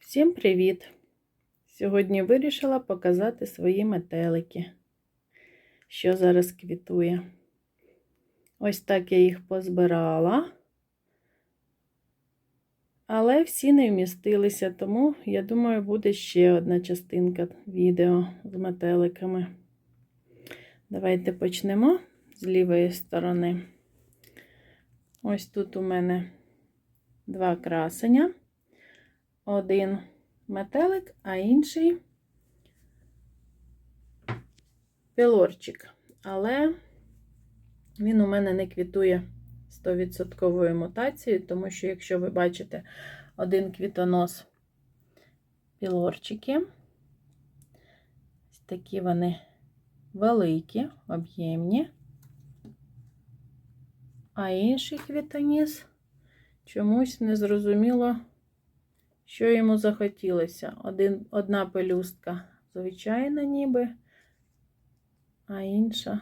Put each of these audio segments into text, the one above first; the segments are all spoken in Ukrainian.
Всім привіт! Сьогодні вирішила показати свої метелики, що зараз квітує. Ось так я їх позбирала, але всі не вмістилися, тому, я думаю, буде ще одна частинка відео з метеликами. Давайте почнемо з лівої сторони. Ось тут у мене два красення один метелик, а інший пілорчик. Але він у мене не квітує 100% мутацією, тому що, якщо ви бачите один квітонос пілорчики, такі вони великі, об'ємні, а інший квітоніс чомусь незрозуміло що йому захотілося. Один, Одна пелюстка звичайна, ніби, а інша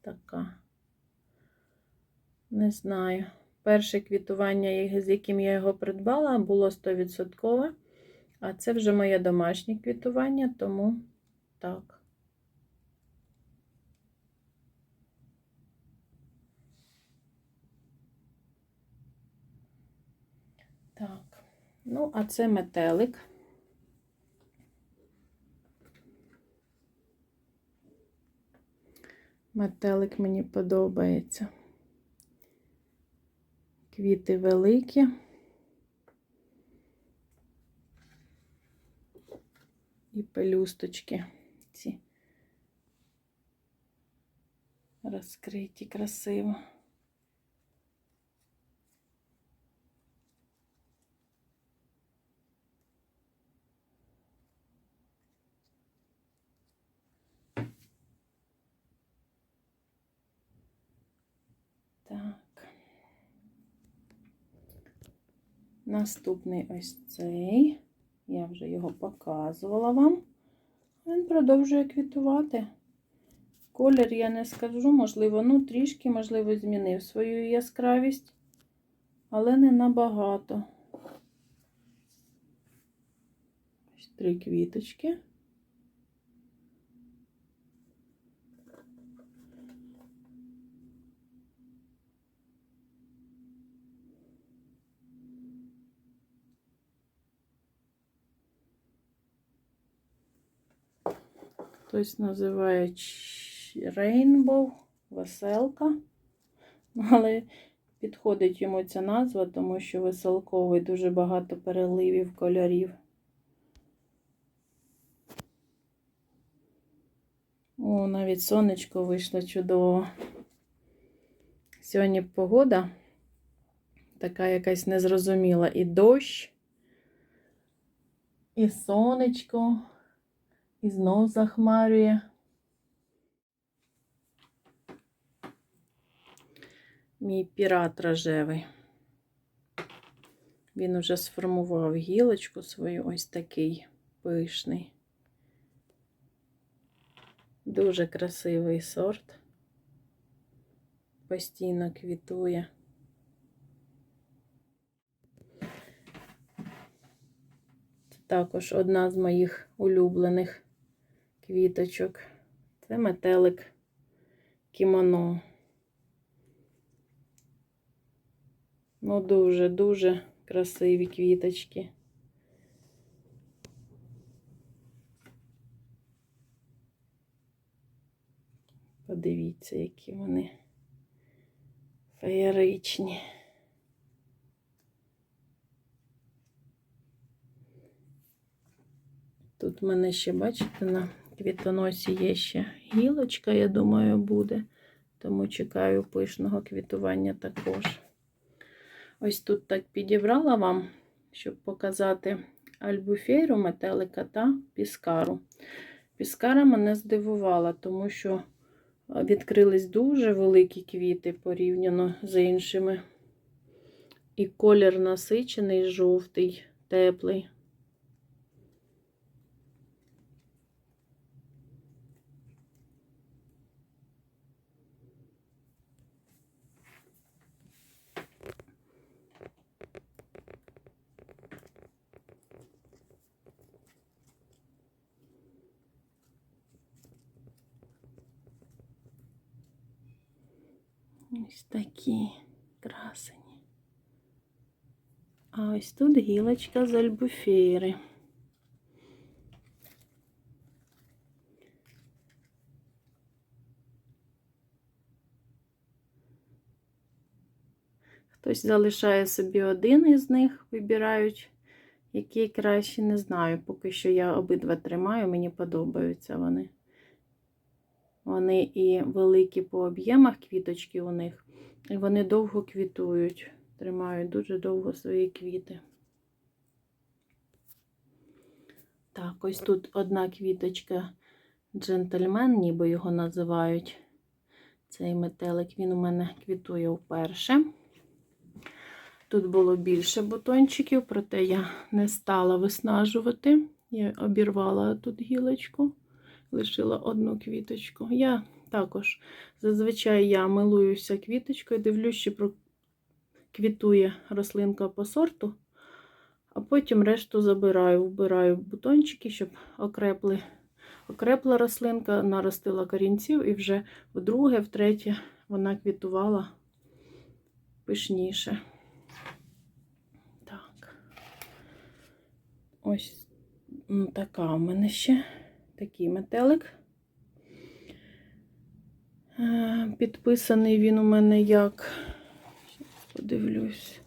така. Не знаю. Перше квітування, з яким я його придбала, було 100%. А це вже моє домашнє квітування, тому так. Так. Ну, а це метелик. Метелик мені подобається. Квіти великі. І пелюсточки ці розкриті красиво. Так. Наступний ось цей. Я вже його показувала вам. Він продовжує квітувати. Колір я не скажу, можливо, ну, трішки, можливо, змінив свою яскравість, але не набагато. Ось три квіточки. Хтось називає Rainbow, веселка. Але підходить йому ця назва, тому що веселковий дуже багато переливів кольорів. О, навіть сонечко вийшло чудово. Сьогодні погода така якась незрозуміла. І дощ, і сонечко. І знов захмарює. Мій пірат рожевий. Він уже сформував гілочку свою ось такий пишний. Дуже красивий сорт. Постійно квітує. Це також одна з моїх улюблених квіточок. Це метелик кімоно. Ну, дуже-дуже красиві квіточки. Подивіться, які вони феєричні. Тут в мене ще, бачите, на квітоносі є ще гілочка, я думаю, буде. Тому чекаю пишного квітування також. Ось тут так підібрала вам, щоб показати альбуфейру, метелика та піскару. Піскара мене здивувала, тому що відкрились дуже великі квіти порівняно з іншими. І колір насичений, жовтий, теплий. Ось такі красені. А ось тут гілочка з альбуфейри. Хтось залишає собі один із них, вибирають, який краще, не знаю. Поки що я обидва тримаю, мені подобаються вони. Вони і великі по об'ємах квіточки у них, і вони довго квітують. Тримають дуже довго свої квіти. Так, ось тут одна квіточка джентльмен, ніби його називають. Цей метелик, він у мене квітує вперше. Тут було більше бутончиків, проте я не стала виснажувати. Я обірвала тут гілочку, лишила одну квіточку. Я також зазвичай я милуюся квіточкою, дивлюсь, чи квітує рослинка по сорту, а потім решту забираю, вбираю бутончики, щоб окрепли, окрепла рослинка, наростила корінців, і вже вдруге, втретє вона квітувала пишніше. Так. Ось така у мене ще такий метелик. Підписаний він у мене як подивлюсь.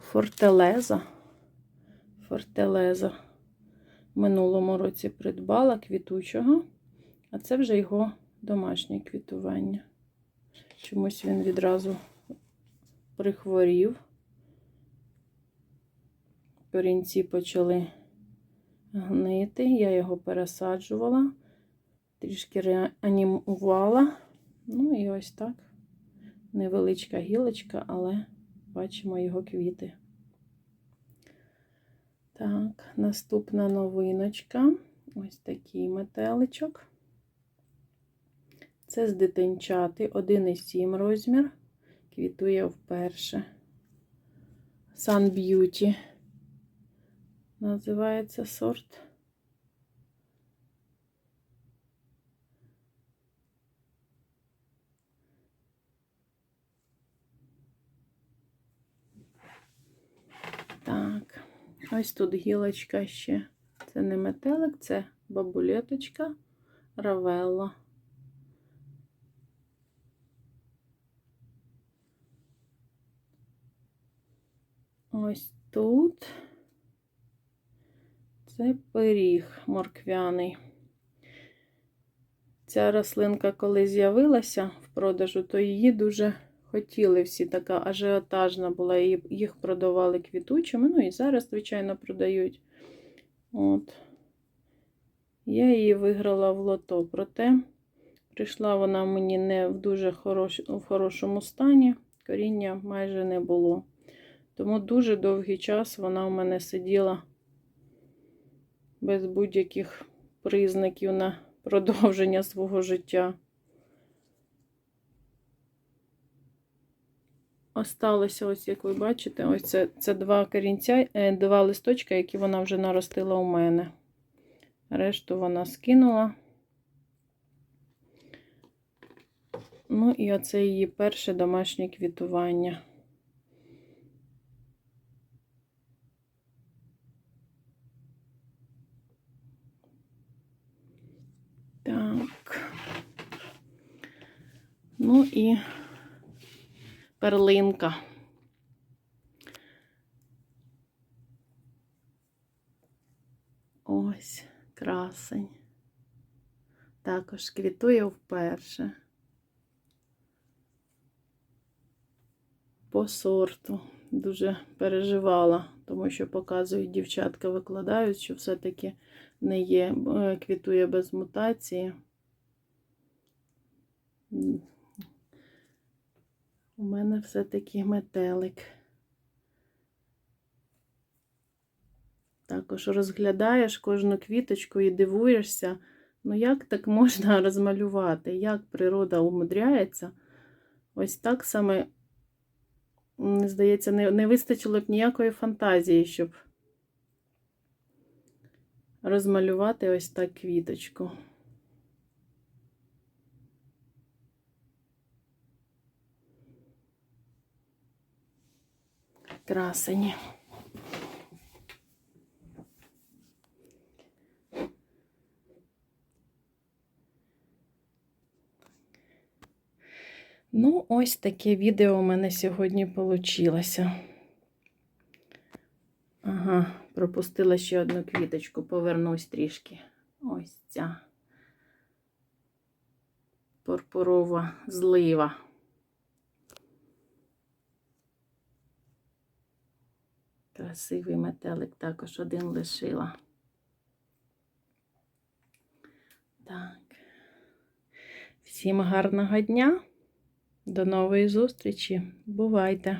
Фортелеза. Фортелеза. В минулому році придбала квітучого, а це вже його домашнє квітування. Чомусь він відразу прихворів. Корінці почали гнити, я його пересаджувала, трішки реанімувала. Ну і ось так невеличка гілочка, але бачимо його квіти. Так, наступна новиночка. Ось такий метеличок. Це з дитинчати 1,7 розмір. Квітує вперше. Sun Beauty. Називається сорт. Так, ось тут гілочка ще. Це не метелик, це бабулеточка Равелла. Ось тут це пиріг морквяний. Ця рослинка, коли з'явилася в продажу, то її дуже хотіли всі, така ажіотажна була, їх продавали квітучими, ну і зараз, звичайно, продають. От. Я її виграла в лото, проте прийшла вона мені не в дуже хорош... в хорошому стані, коріння майже не було. Тому дуже довгий час вона у мене сиділа без будь-яких признаків на продовження свого життя. Осталося, ось, як ви бачите, ось це це два корінця, е, два листочка, які вона вже наростила у мене. Решту вона скинула. Ну, і оце її перше домашнє квітування. Так. Ну і перлинка. Ось, красень. Також квітує вперше. По сорту. Дуже переживала, тому що показують дівчатка, викладають, що все-таки не є, е, квітує без мутації. У мене все-таки метелик. Також розглядаєш кожну квіточку і дивуєшся, ну як так можна розмалювати, як природа умудряється. Ось так саме, здається, не, не вистачило б ніякої фантазії, щоб розмалювати ось так квіточку. Красені. Ну, ось таке відео у мене сьогодні вийшло. Ага, пропустила ще одну квіточку, повернусь трішки. Ось ця пурпурова злива. Красивий метелик також один лишила. Так. Всім гарного дня. До нової зустрічі. Бувайте!